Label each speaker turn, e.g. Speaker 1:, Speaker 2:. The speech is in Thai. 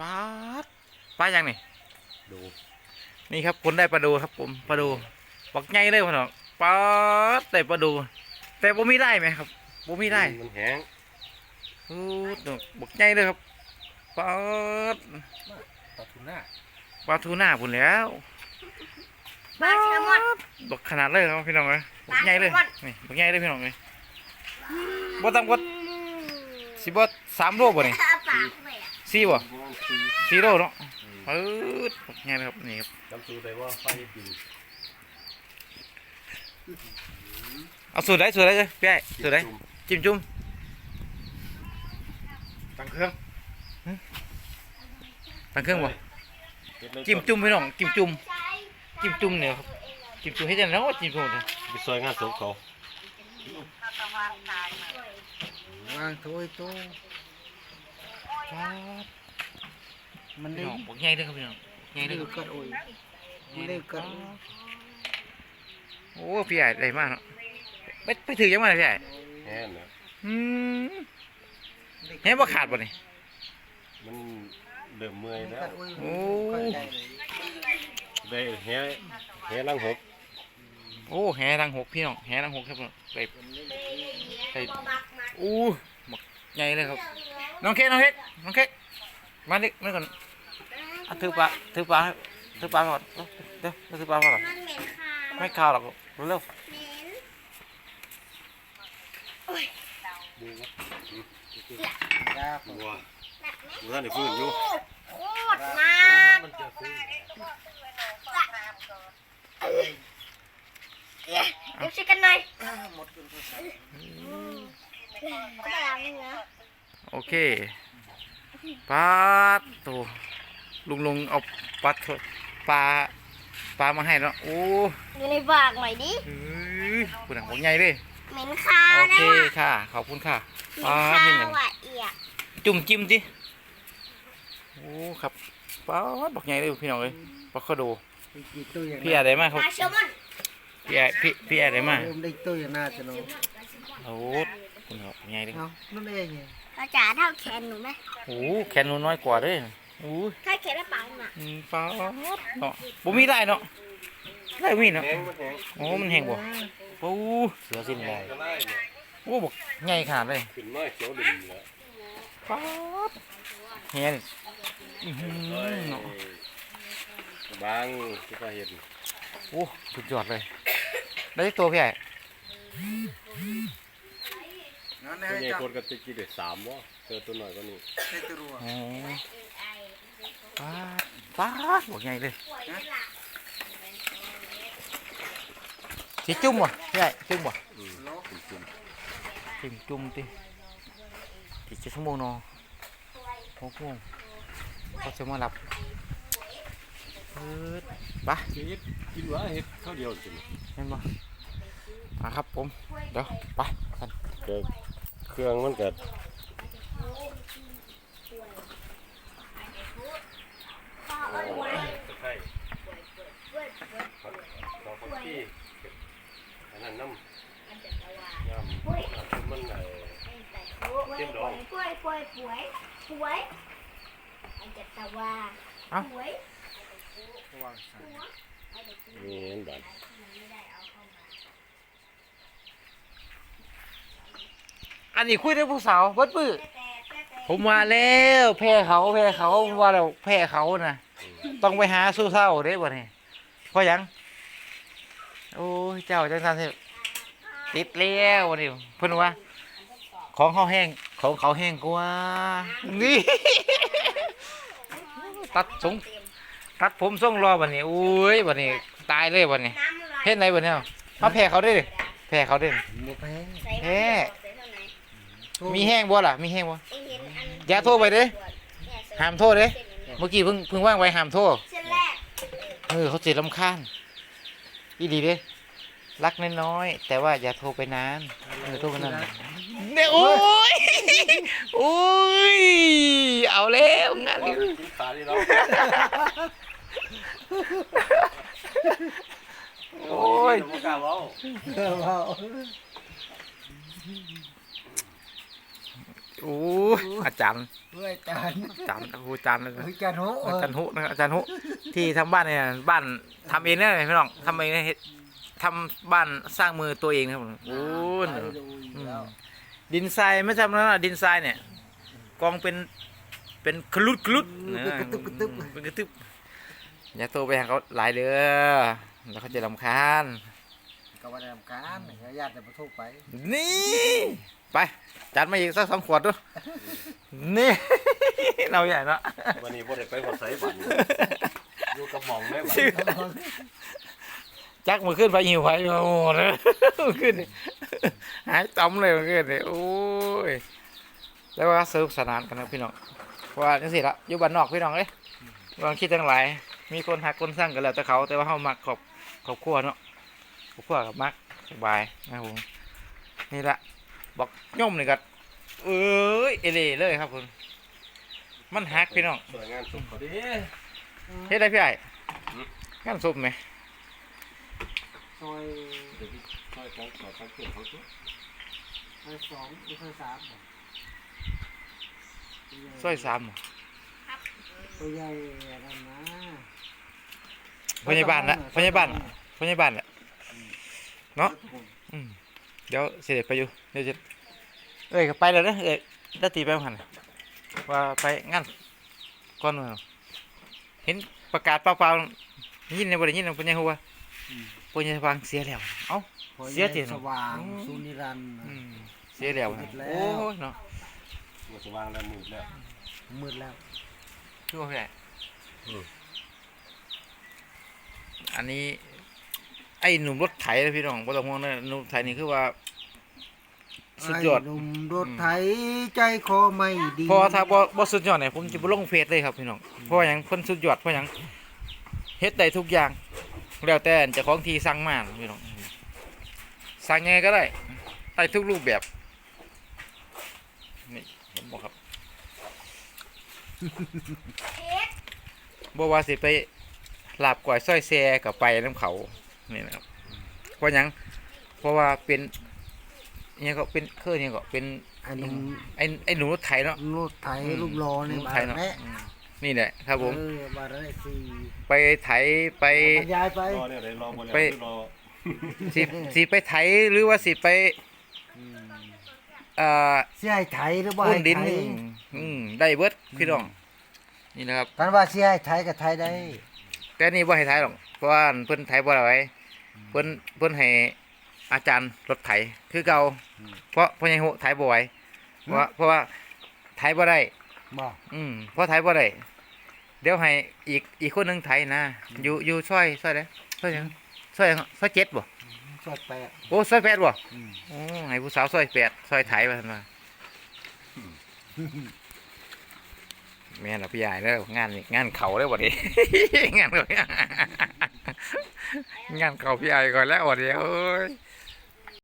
Speaker 1: ปลาดปลายังนี่
Speaker 2: ดู
Speaker 1: นี่ครับคนได้ปลาดูครับผมปลาดูบักใหญ่เลยพ่อน้องปลาดแต่ปลาดู แต่บ่มีได้ไหมครับบ่มีได้
Speaker 2: มันแห้ง
Speaker 1: โอ้ดอกบักใหญ่เลยครับปลาด
Speaker 2: ปลาทูน่า
Speaker 1: ปลาทูน่าพุ่นแล้ว
Speaker 3: ปลาแซลมอน
Speaker 1: บักขนาดเลยครับพี่น้องเลยบักใหญ่เลย
Speaker 3: ปลาแซลมอน
Speaker 1: นี่บักใหญ่เลยพี่น้องเลยบ่ต่ำกว่าสิบ่สามโลบ่นี่
Speaker 3: ปลาปากไปอะ
Speaker 1: สี่บ่
Speaker 2: คือ
Speaker 1: สี่โลเนาะเออบักใหญ่เลยครับนี่ครับ
Speaker 2: น้ำซูได้ว่าไฟดิน
Speaker 1: เอาสูตรไหนสูตรไหนเลยพี่ไอ้สูตรไหนจิ้มจุ่ม
Speaker 2: ตั้งเครื่อง
Speaker 1: ตั้งเครื่องบ่
Speaker 2: เฮ็ดเลย
Speaker 1: จิ้มจุ่มพี่น้องจิ้มจุ่มจิ้มจุ่มเนี่ยครับจิ้มจุ่มให้ได้แล้วจิ้มจุ่มเนี่ย
Speaker 2: ไปซอยงานศพเขา
Speaker 4: วางถ้วยโต๊ะ
Speaker 1: ป๊าด
Speaker 4: มัน
Speaker 1: พี่
Speaker 4: ได้
Speaker 1: น้องบักใหญ่เลยครับพี่น้องใหญ่เลย
Speaker 4: เร็
Speaker 1: ควรับ
Speaker 4: กัดโอ้ยมันเร็วกัด
Speaker 1: โอ้พี่ไอ้ได้มากเนาะไปไปถือยังไงพี่ไอ้
Speaker 2: แห้งนะ
Speaker 1: อืมเห็นว่าขาดบ่นี่
Speaker 2: มันเริ่มเมื่อยแล้
Speaker 4: กั
Speaker 2: ว
Speaker 4: ดโอ้ย
Speaker 1: โอ้
Speaker 4: กัดได้เลย
Speaker 2: ได้แห้แห้ลังหก
Speaker 1: โอ้แหทางหกพี่น้องแหทางหกครับพี่น้องไปไปอู้บักใหญ่เลยครับ น้องเค้กน้องเค้กน้องเค้กมาดิมาก่อนเอาถือปลาถือปลาถือปลาก่อนเดี๋ยวเดี๋ยวถือปลาก่อน
Speaker 3: มันเหม็นค่ะ
Speaker 1: ไม่ข้าวหรอกเร็ว
Speaker 3: เหม็น
Speaker 4: ยาก
Speaker 2: บัวบัวท่านได้ฟื้นอยู่
Speaker 3: โคตรมาก
Speaker 2: มันจะฟื้น
Speaker 3: เดี๋ยวช่วยกันหน่อย
Speaker 4: หมดเป็นภาษา
Speaker 3: ก็ล้างมือนะ
Speaker 1: โอเคปลาตัวลุงลุงเอาปลาทปลาปลามาให้แล้วโอ้
Speaker 3: อยู่ในปากหน่อยดิ
Speaker 1: ยคุณหนังของใหญ่เลย
Speaker 3: เหม็นคา
Speaker 1: โอ
Speaker 3: นะ
Speaker 1: เค
Speaker 3: ว่ะ
Speaker 1: ค่ะ ขอบคุณค่ะ
Speaker 3: เห
Speaker 1: ป
Speaker 3: ม็
Speaker 1: ลาน
Speaker 3: คา
Speaker 1: ที่หนึ่ง
Speaker 3: ว่ะเอีย
Speaker 1: จุ่มจิ้มดิโอ้ครับปลาบอกใหญ่เลยพี่น้องเลยปลาข้าวโด
Speaker 4: ไปกี่ตัวอย่าง
Speaker 1: พี่อะไรมา
Speaker 3: ป
Speaker 1: ครับ
Speaker 3: ลาแซลมอน
Speaker 1: พี่อะไรพี่พี่อะไรมา
Speaker 4: เริ่มได้ตัวอย่างน่าจะเนาะ
Speaker 1: โอ้คุณครับใหญ่เลย
Speaker 4: เอานั่นเองไง
Speaker 3: ปลาจ๋าเท่าแขนหนูไหม
Speaker 1: โอ้แขนหนูน้อยกว่าเด้วยโอ้
Speaker 3: ถ้าแขนและปากหนัก
Speaker 1: อืมปลาเนาะบ่มีได้เนาะได้มีเนาะ
Speaker 2: แห้งมันแห้ง
Speaker 1: โอ้มันแห้งบ่โอ้เสือสิ้นได้
Speaker 2: จะไล่เนี่ย
Speaker 1: โอ้บอกใหญ่ขนาดเลย
Speaker 2: ขึ้นน้อยเขียวดินแล้ว
Speaker 1: ป๊าดเฮียนี่อื้อหือเนาะ
Speaker 2: บางที่เขาเห็น
Speaker 1: โอ้สุดยอดเลย ได้ตัวพี่ใหญ่
Speaker 4: นั่น
Speaker 2: ตัว
Speaker 4: ให้
Speaker 2: ใหญ่
Speaker 4: จับ
Speaker 2: คนก็จะกินได้สามวะเจอตัวหน่อยก็นี่
Speaker 4: ให้ตัวรัว
Speaker 1: โอ้ป๊าดป๊าดบอกใหญ่เลยสิจุ่มบ่พี่ใหญ่จุ่มบ่
Speaker 2: อืม
Speaker 4: โล
Speaker 2: จุ่ม
Speaker 1: จุ่มจุ่มติกี่ชั่วโมงเนาะหกโมงเขาจะมารับเปิดไป
Speaker 2: ๆเฮ็ดกินว่าเฮ็ดข้าวเดียวสิ
Speaker 1: เห็นบ่มาครับผม เดี๋ยวไปกัน
Speaker 2: เครื่องมันเกิดตะไคร้ขอผักชีอันนั้นน้ำยำมันไอ้เตรียมดอง
Speaker 3: ป่วยป่วยป่วยป่วยไอ้จัตวาป่วย
Speaker 4: ระวังนี่
Speaker 2: เห็นบัด
Speaker 1: อันนี้คุยได้ผู้สาวเบิดปื้อผมมาแล้วแพ้เขาแพ้เขาผมว่าแล้วแพ้เขาน่ะต้องไปหาสู้เศร้าเด้บ่นี่เพราะหยัง โอ้ยเจ้าจังซั่นสิติดแล้ววันนี้เพิ่นว่า ของเขาแห้งของเขาแห้งกว่านี่ ตัดสงตัดผมทรงรอบัดนี้อุ้ยบัดนี้ตายเลยบัดนี้
Speaker 3: น้ำลาย
Speaker 1: เฮ็ดไหนบัดนี้เอามาแพ้เขาได้ดิแพ้เขาได้ดิ
Speaker 4: หมดแพ้
Speaker 1: มีแห้งบ่ล่ะ มีแห้งบ่
Speaker 3: เอ็งเห็นอัน
Speaker 1: อย่าโทรไปเด้
Speaker 3: เนี่ยใส่
Speaker 1: ห้ามโทษเด้ เมื่อกี้เพิ่งเพิ่งว่างไว้ห้ามโทษ
Speaker 3: เส้นแรก
Speaker 1: เออเขาเจ็บลำคาญอีดีเด้รักน้อยๆแต่ว่าอย่าโทรไปนานเออโทรไปนานเนี่ยโอ้ยโอ้ยเอาแล้วงานนี้
Speaker 2: กินขาดีแล้ว
Speaker 1: โอ้ย
Speaker 2: บ่กล้าเว้า
Speaker 4: เออว่า
Speaker 1: โอ้ยอาจารย์
Speaker 4: เฮ้ยจาน
Speaker 1: อาจารย์ครูอาจารย์เลย
Speaker 4: เฮ้ยจานโห
Speaker 1: อาจารย์หุนะครับอาจารย์หุที่ทำบ้านเนี่ยบ้านทำเองเนี่ยพี่น้องทำเองเนี่ยเฮ็ดทำบ้านสร้างมือตัวเองนะครับผมโอ้ย
Speaker 4: ไปดูอีกแล้ว
Speaker 1: ดินทรายไม่ใช่นะดินทรายเนี่ย กองเป็นเป็นคลุดคลุดนะเป็นกระตึบอย่าโทรไปหาเขาหลายเด้อแล้วเขาจะรำคาญ
Speaker 4: ก็ว่าได้ทำการญาติจะมาทุกไป
Speaker 1: นี่ ไป จัดมาอีกสักสองขวดดูนี่ เราใหญ่เนาะ
Speaker 2: วันนี้บ่ได้ไปหอดไสบัดนี้อยู่กับหมองแม่บัด
Speaker 1: จักมาขึ้นไปหิวไปโอ้โหเลยขึ้นนี่หายต้อมเลยมันขึ้นนี่โอ้ยแล้วว่าสนุกสนานกันนะพี่น้องเพราะว่าจังสิละอยู่บ้านนอกพี่น้องเอ้ยลองคิดทั้งหลาย มีคนหักคนสร้างกันแล้วแต่เขา แต่ว่าเขามักขอบขอบครัวเนาะ ขอบครัวกับมักสบายนะครับผมนี่ละบอกย่อมนี่กัเอ้ยเอเล่เลยครับผมมันหักพี่น้อง
Speaker 2: สวยงานสุดพอดี
Speaker 1: เฮ็ดได้พี่ไอ้งานซุปไหม
Speaker 4: ซอย
Speaker 2: เดี๋ยวพี่ช่วยกันขอสังเกตเขาตัว
Speaker 4: ซอยสองหรือซอยสามบ่
Speaker 1: ซอยสามเหรอ
Speaker 4: ตัวใหญ่นั่นนะ
Speaker 1: พยาบาลละพยาบาลละพยาบาลละ เนาะอืมเดี๋ยวเสด็จไปอยู่เดี๋ยวจะเอ้ยก็ไปแล้วนะเอ้ยได้ตีไปหันน่ะว่าไปงานก่อนว่าเห็นประกาศเปล่าๆยินในบริยินของปุญญาหัวปุญญาฟังเสียแล้วเอ้าเสียที
Speaker 4: สว่างสุนิรันดร์
Speaker 1: อืมเสียแล้วนะ
Speaker 4: มืดแล้ว
Speaker 1: โอ้ยเนาะ
Speaker 2: มันสว่างแล้วมืดแล้ว
Speaker 4: มืดแล้ว
Speaker 1: ชั่วพี่ใหญ่
Speaker 2: อืม
Speaker 1: อันนี้ ไอ้หนุ่มรถไถนะพี่น้องบ่ต้องห่วงนะหนุ่มรถไถนี่คือว่า สุดยอด
Speaker 4: ไหนุ่มรถไถใจคอไม่ดี
Speaker 1: เพอถ้าบ่บ่สุดยอดเนี่ยผมจะบ่ลงเฟซเลยครับพี่น้องเพราะว่าหยังเพิ่นสุดยอดเพราะหยังเฮ็ดได้ทุกอย่าง แล้วแต่เจ้าของที่สั่งมาพี่น้องสั่งยังไงก็ได้ได้ทุกรูปแบบนี่ผมบอกครับ
Speaker 3: เค้ก
Speaker 1: บ่ว่าสิไปลาบก้อยซอยแซ่กับไปน้ำเขา นี่นะครับเพราะหยังเพราะว่าเป็นอิหยังก็เป็นเครื่องยังก็เป็น
Speaker 4: ไอ้หนุ่ม
Speaker 1: ไอ้ไอ้หนูรถไถเนาะ
Speaker 4: รถไถรูปรอใน
Speaker 1: หนู
Speaker 4: บ้า
Speaker 1: ไถ
Speaker 4: น
Speaker 1: เนาะ
Speaker 4: แม่
Speaker 1: อืมนี่แหละครับผม
Speaker 4: เออบ้านได้สี่
Speaker 1: ไปไถไป
Speaker 4: บรรยายไป
Speaker 2: รอเนี่ยได้รอบ่แล้ว
Speaker 1: ไป
Speaker 2: รอ
Speaker 1: สิสิไปไถหรือว่าสิไปเอ่อ
Speaker 4: เสียให้ไถหรือว่า
Speaker 1: พุ่น
Speaker 4: ให้
Speaker 1: ดิน
Speaker 4: ไถ
Speaker 1: อืมได้เบิดพี่น้องนี่นะครับ
Speaker 4: กันว่าเสียให้ไถก็ไถได้
Speaker 1: แต่นี่บ่ให้ไถหรอกเพราะว่าเพิ่นไถบ่ได้ไว้ เพิ่นเพิ่นให้อาจารย์รถไถคือเก่าเพราะพ่อใหญ่โหไถบ่ไหวเพราะว่าเพราะว่าไถบ่ได้
Speaker 4: บ่
Speaker 1: อืมเพราะไถบ่ได้เดี๋ยวให้อีกอีกคนหนึงไถนะอยู่อยู่ซอยซอยใดซอยหยังซอยหยังซอยเจ็ดบ่
Speaker 4: สอดแปะ
Speaker 1: โอ้ซอยแปดบ่
Speaker 4: อืม
Speaker 1: โอ้ให้ผู้สาวซอยแปดซอยไถมาซั่นว่า แม่นล่ะพี่ใหญ่เด้วงานงานเขาเด้อบ่นี้งานเขางานเขาพี่ใหญ่ก่อนแล้ววันี้โอ้ย